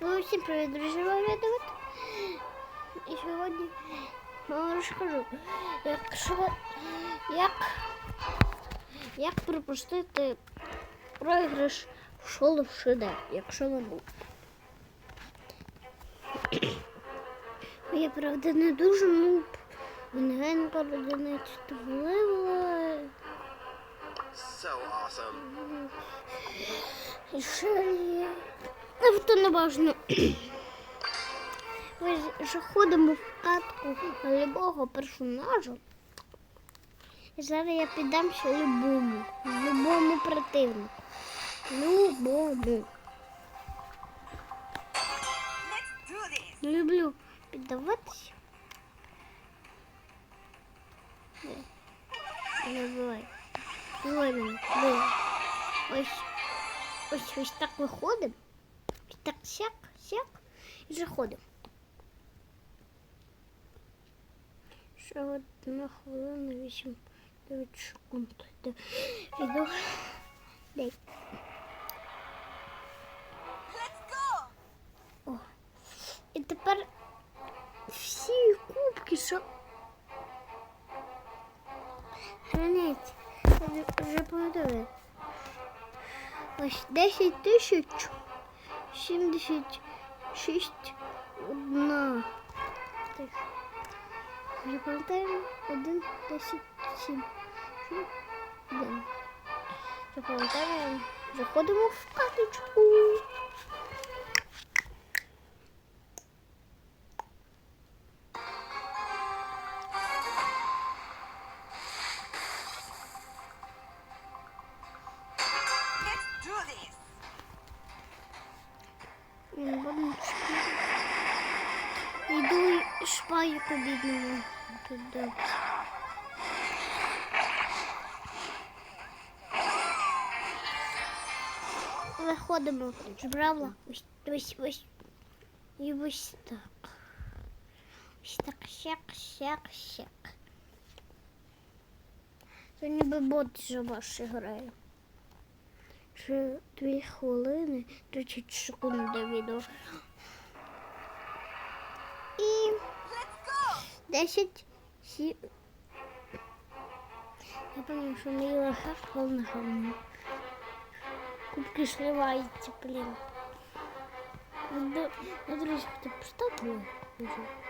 Ну, всім привіт, друзі, Давид. І сьогодні я вам розкажу, як, що, як, як пропустити програш шолу в шиде, якщо не був. Я, правда, не дуже нуб. Легенько родинець вливала. So awesome. І ще є. Ну, то не важно. Ми заходимо в катку любого персонажа. І зараз я піддамся любому. Любому противнику. Любому. Люблю піддаватися. Не бувай. Ось, ось так виходимо. І так сяк, сяк. І заходимо. Ще одна хвилина, 8, 9 секунд. Йде Відео. Дай. Let's go. О. І тепер всі кубки, що границі. Я Вже пам'ятаю. Ось 10 тисяч 76 одна. Так. Вже пам'ятаємо 1, 10, 7. 1. Вже. Заходимо в каточку. Do this. Бабочки. Йду і шпаю бідному туди. Виходимо з бравла. Ось, ось, ось. І ось так. Ось так, сяк, сяк, сяк. Це ніби бот за вас грає. Ще дві хвилини, 30 секунд до відео. І Let's 10 сі... Я пам'ятаю, що мій лоха повна говно. Кубки сливаються, блін. Ну, друзі, хто поставили?